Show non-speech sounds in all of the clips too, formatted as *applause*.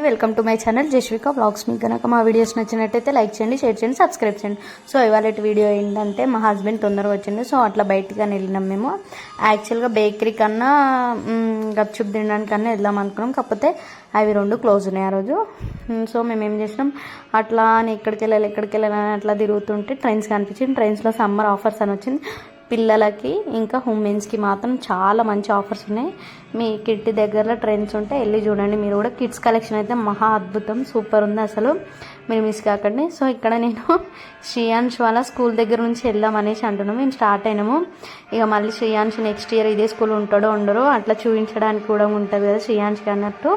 Welcome to my channel Jashvika blogs మీకు కనుక మా వీడియోస్ నచ్చినట్టయితే లైక్ చేయండి షేర్ చేయండి సబ్స్క్రైబ్ చేయండి. సో ఇవాళ వీడియో ఏంటంటే మా హస్బెండ్ తొందరగా వచ్చిండు. సో అట్లా బయటికి వెళ్ళినాం మేము. యాక్చువల్గా బేకరీ కన్నా గప్చుప్ తినడానికన్నా వెళ్దాం అనుకున్నాం. కాకపోతే అవి రెండు క్లోజ్ ఉన్నాయి ఆ రోజు. సో మేము ఏం చేసినాం? అట్లా అని ఎక్కడికి వెళ్ళాలి ఎక్కడికి వెళ్ళాలి అని అట్లా తిరుగుతుంటే ట్రైన్స్ కనిపించింది. ట్రైన్స్లో సమ్మర్ ఆఫర్స్ అని వచ్చింది. పిల్లలకి ఇంకా ఉమెన్స్కి మాత్రం చాలా మంచి ఆఫర్స్ ఉన్నాయి. మీ కిట్టి దగ్గరలో ట్రెండ్స్ ఉంటే వెళ్ళి చూడండి. మీరు కూడా కిడ్స్ కలెక్షన్ అయితే మహా అద్భుతం సూపర్ ఉంది అసలు. మీరు మిస్ కాకండి. సో ఇక్కడ నేను *laughs* శ్రీయాన్ష్ వాళ్ళ స్కూల్ దగ్గర నుంచి వెళ్దామనేసి అంటున్నాము. మేము స్టార్ట్ అయినాము. ఇక మళ్ళీ శ్రీయాన్ష్ నెక్స్ట్ ఇయర్ ఇదే స్కూల్ ఉంటాడో ఉండరో అట్లా చూపించడానికి కూడా ఉంటుంది కదా శ్రీయాన్ష్కి అన్నట్టు.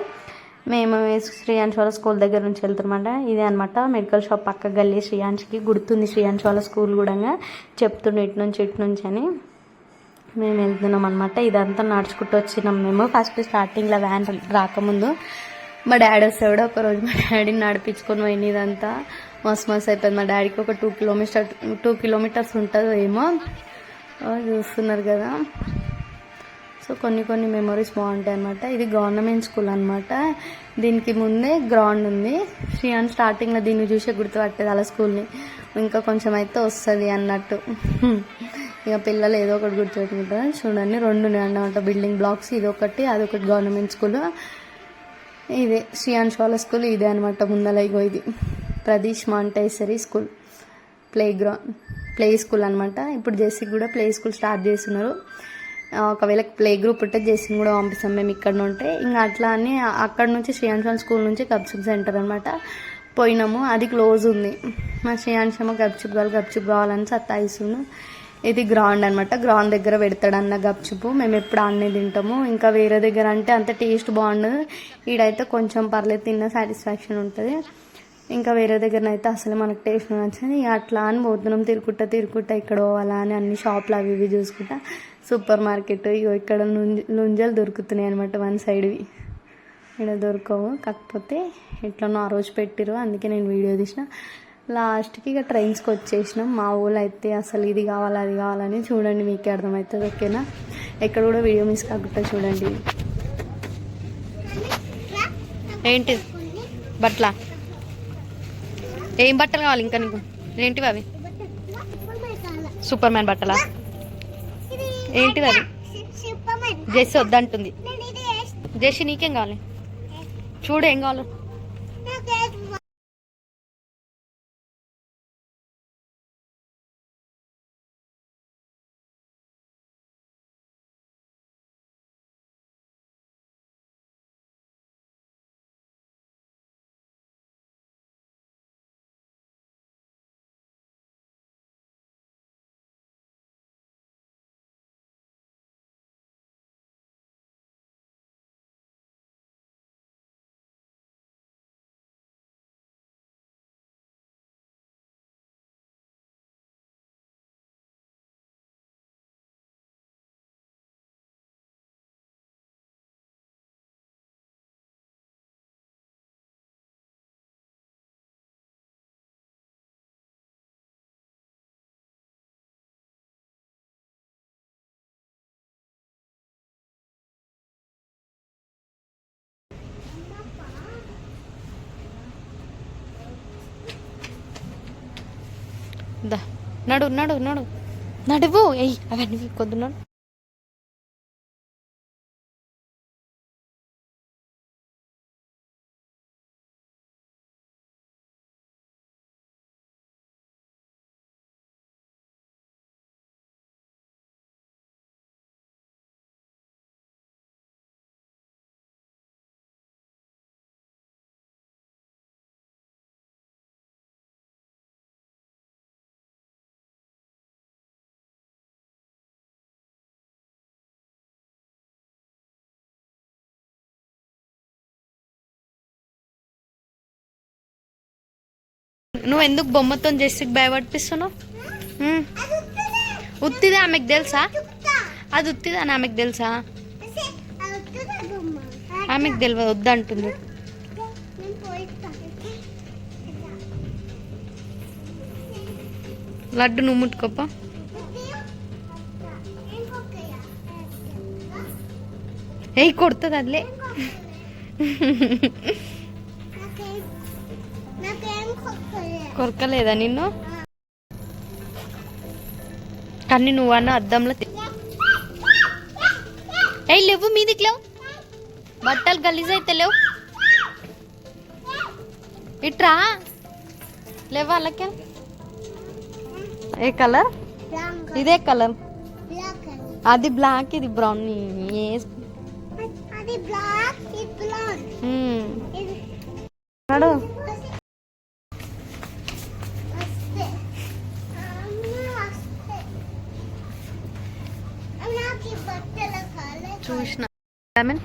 మేము శ్రీయాంశ్ వాళ్ళ స్కూల్ దగ్గర నుంచి వెళ్తామన్నమాట ఇదే అనమాట మెడికల్ షాప్ పక్క గల్లీ శ్రీయాంష్కి గుర్తుంది శ్రీయాంశ్ వాళ్ళ స్కూల్ కూడా చెప్తుండే ఇటు నుంచి ఇటు నుంచి అని. మేము వెళ్తున్నాం అనమాట ఇదంతా నడుచుకుంటూ వచ్చినాం మేము. ఫస్ట్ స్టార్టింగ్లో వ్యాన్ రాకముందు. మా డాడీ వస్తాడు ఒక రోజు మా డాడీని నడిపించుకొని పోయింది ఇదంతా మస్తు మస్తు అయిపోయింది. మా డాడీకి ఒక టూ కిలోమీటర్ టూ కిలోమీటర్స్ ఉంటుందో ఏమో చూస్తున్నారు కదా. సో కొన్ని కొన్ని మెమరీస్ బాగుంటాయి అనమాట ఇది గవర్నమెంట్ స్కూల్ అనమాట దీనికి ముందే గ్రౌండ్ ఉంది. శ్రీయాన్ స్టార్టింగ్లో దీన్ని చూసే గుర్తుపట్టేది అలా స్కూల్ని. ఇంకా కొంచెం అయితే వస్తుంది అన్నట్టు. ఇక పిల్లలు ఏదో ఒకటి గుర్తుపెట్టుకుంటారు. చూడండి రెండు ఉన్నాయి అన్నమాట. బిల్డింగ్ బ్లాక్స్ ఇది ఒకటి అదొకటి గవర్నమెంట్ స్కూల్. ఇదే శ్రీయాన్స్ వాళ్ళ స్కూల్ ఇదే అనమాట ముందలైగో ఇది. Pradeesh Montessori school. Playground play school అనమాట ఇప్పుడు జేసీకి కూడా ప్లే స్కూల్ స్టార్ట్ చేస్తున్నారు. ఒకవేళ ప్లే గ్రూప్ ఉంటే జేసీని కూడా పంపిస్తాం మేము ఇక్కడ ఉంటే. ఇంకా అట్లా అని అక్కడ నుంచి శ్రీయాంశం స్కూల్ నుంచి గప్చుప్ సెంటర్ అనమాట పోయినాము. అది క్లోజ్ ఉంది. మా శ్రీయాంశమ గప్చుప్ కావాలి గప్చుప్ కావాలని సత్తాయిస్తున్నాం ఇది గ్రౌండ్ అనమాట గ్రౌండ్ దగ్గర పెడతాడన్న గప్చుపు మేము ఎప్పుడు అన్నీ తింటాము. ఇంకా వేరే దగ్గర అంటే అంత టేస్ట్ బాగుండదు. ఈడైతే కొంచెం పర్లేదు తిన్న సాటిస్ఫాక్షన్ ఉంటుంది. ఇంకా వేరే దగ్గర అయితే అసలు మనకు టేస్ట్ నచ్చింది. అట్లా అని పోతున్నాం. తిరుక్కుంటా తిరుక్కుంటా ఇక్కడ పోవాలా అని అన్ని షాపులు అవి ఇవి చూసుకుంటా. Super market. ఇగో ఇక్కడ లుంజ లుంజలు దొరుకుతున్నాయి అనమాట వన్ సైడ్వి ఇక్కడ దొరకవు. కాకపోతే ఎట్లనో ఆ రోజు పెట్టిరు అందుకే నేను వీడియో తీసిన. లాస్ట్కి ఇక ట్రైన్స్కి వచ్చేసినాం. మా ఊళ్ళో అయితే అసలు ఇది కావాలి అది కావాలని చూడండి మీకే అర్థమవుతుంది ఓకేనా? ఎక్కడ కూడా వీడియో మిస్ కాకుండా చూడండి. ఏంటి? బట్ల ఏం బట్టలు కావాలి ఇంకా నీకు? ఏంటివి అవి? సూపర్ మ్యాన్ బట్టలా? ఏంటిది అది? జెస్సి వద్దంటుంది జెస్సి నీకేం కావాలి? చూడు ఏం కావాలి. దా. నడు నడు నడు. నడువు. ఎయ్ అవన్నీ కొద్దు నువ్వు ఎందుకు బొమ్మతో జెస్సికి భయపడిపిస్తున్నావు. ఉత్తిదే ఆమెకు తెలుసా? అది ఉత్తిదే అని ఆమెకు తెలుసా? ఆమెకు తెలియదు వద్దంటుంది. లడ్డు నువ్వు ముట్టుకోప. ఏయ్ కొడుతుంది అదిలే. *laughs* *laughs* కొరకలేదా నిన్ను? కానీ నువ్వన్న అద్దంలో తి- ఏయ్ లేవు మీదికి లేవు. బట్టలు గలీజ్ అయితే లేవు. ఇట్రా. లేవు వాళ్ళకి? ఏ కలర్? ఇదే కలర్. అది బ్లాక్ ఇది బ్రౌన్. అది బ్లాక్ ఇది బ్లాక్ ఇది నడు వస్తే అమ్మ వస్తే చూసిన. ఈ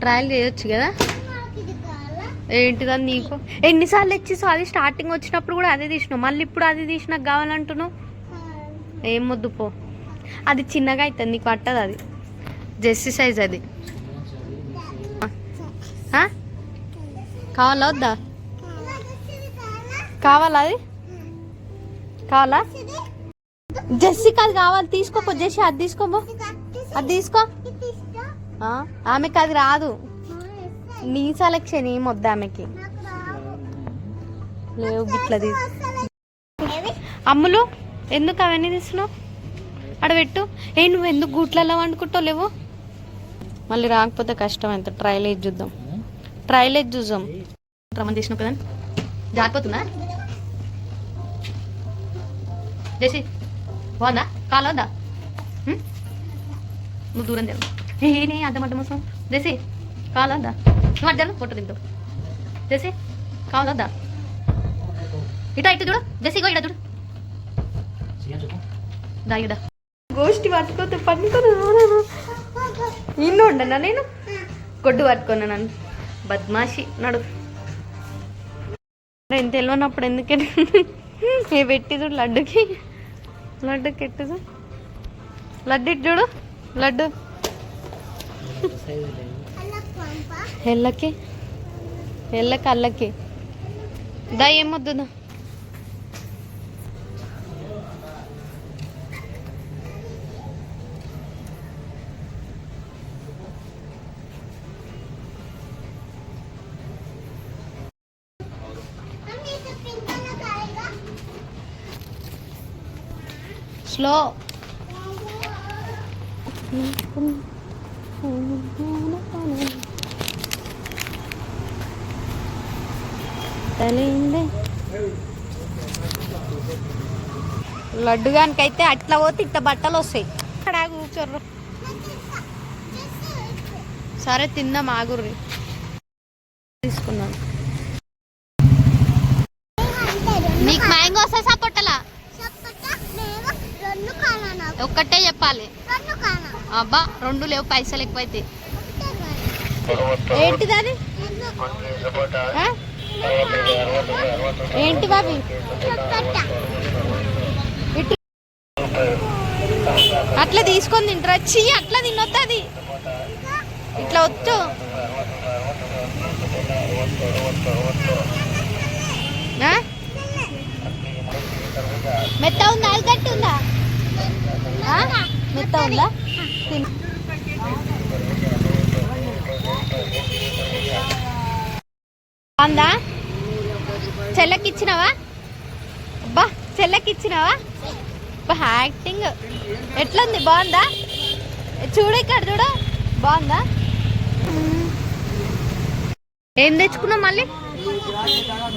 ట్రయల్ చేయొచ్చు కదా? నాకు ఏంటిదని నీకు? ఎన్నిసార్లు ఇచ్చేసావు అది స్టార్టింగ్ వచ్చినప్పుడు కూడా అదే తీసినావు. మళ్ళీ ఇప్పుడు అది తీసినాక కావాలంటున్నావు? ఏం వద్దు పో. అది చిన్నగా అవుతుంది నీకు పట్టదు అది. జెస్సీ సైజ్ అది. కావాలా వద్దా? కావాలా అది? కావాలా? జెస్సీ కాదు కావాలి తీసుకోపో జెస్సీ అది తీసుకోపో అది తీసుకో. ఆమెకి అది రాదు. నీ సెలక్షన్ ఏం వద్దు ఆమెకి. లేవు గిట్ల అమ్ములు ఎందుకు అవన్నీ తీసుకున్నావు అక్కడ పెట్టు. ఏ నువ్వు ఎందుకు గూట్లలో వండుకుంటావు? లేవు. మళ్ళీ రాకపోతే కష్టం ఎంత? ట్రయల్ వేసి చూద్దాం. ట్రయల్ వేసి చూద్దాం. రమ్మని తీసినావు కదా? జారిపోతుందా? చేసి బాగుందా కాలవద్దా నువ్వు దూరం తెలు ఏనే అర్థం అడ్డం వస్తావు చేసి కాలవద్దా నువ్వు అర్థం ఫోటో తింటావు చేసి కావాలొద్దా ఇటా ఇటు చూడు. జెస్సీ గో ఇడ చూడు. దా ఇడా గోష్టి పట్టుకోతే పట్టుకుని ఇన్ను ఉండనా నేను? గొడ్డు పట్టుకున్నా నన్ను. బద్మాషి నడు. ఇంత తెలియనప్పుడు ఎందుకంటే ఏ పెట్టి చూడు లడ్డుకి. లడ్డుకి ఎట్టు చూడు లడ్డు ఇటు చూడు లడ్డు ఎల్లకి ఎల్లకి అల్లకి స్లో తెలియంది లడ్డుగానికైతే అట్లా పోతే ఇట్ట బట్టలు వస్తాయి. అక్కడ కూర్చోర్రు. సరే తిందాం ఆగుర్రి. తీసుకున్నాను నీకు మ్యాంగో వస్తే సపోటలా రెండు కానా నాకు కానా అబ్బా రెండు లేవు పైసలు ఏంటిది అది ఆ? ఏంటి బాబీ? అట్లా తీసుకొని తింటారా? చీ అట్లా తినొద్దు అది. ఇట్లా వచ్చు ఆ? మెత్త ఉందా? అది గట్టి ఉందా? మెత్త ఉందా? అందా చెల్లకిచ్చినావా? అబ్బా చెల్లకిచ్చినావా? యాక్టింగ్ ఎట్లుంది? బాగుందా? చూడు ఇక్కడ చూడు. బాగుందా? ఏం తెచ్చుకున్నావు మళ్ళీ?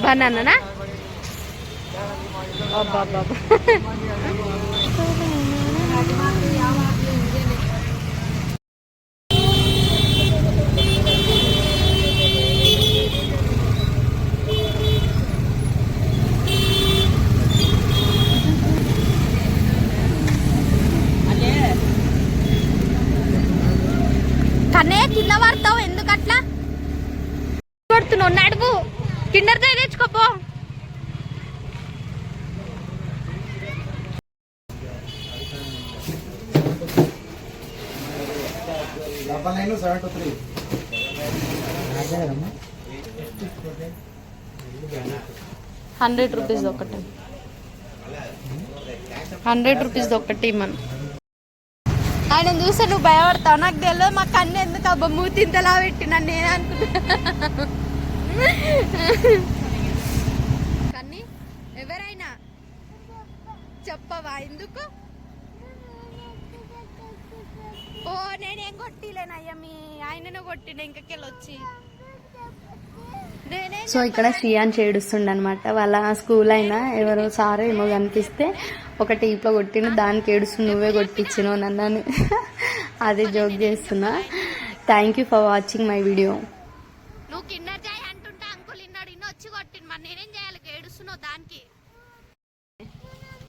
బనానా అబ్బా అబ్బా double nine seven two three hundred rupees ఒకటి. హండ్రెడ్ రూపీస్ ఒకటి మనం ఆయన చూస్తే నువ్వు భయపడతావు. నాకు తెలియదు మా కన్ను ఎందుకు అబ్బా మూతి ఇంతలా పెట్టినా నేను అనుకున్నా కన్ని ఎవరైనా చెప్పవా? ఎందుకు? అనుకుంటా నేనేం కొట్టిలేనయ్యా మీ ఆయననే కొట్టిన ఇంకెళ్ళి వచ్చి సో ఇక్కడ శ్రీయాన్ చేడుస్తుండ అనమాట వాళ్ళ స్కూల్ అయినా ఎవరో సార్ ఏమో కనిపిస్తే ఒక టీప్లో కొట్టిన దానికి ఏడుస్తు నువ్వే కొట్టించినావు నన్ను *laughs* అదే జోక్ చేస్తున్నా. Thank you for watching my video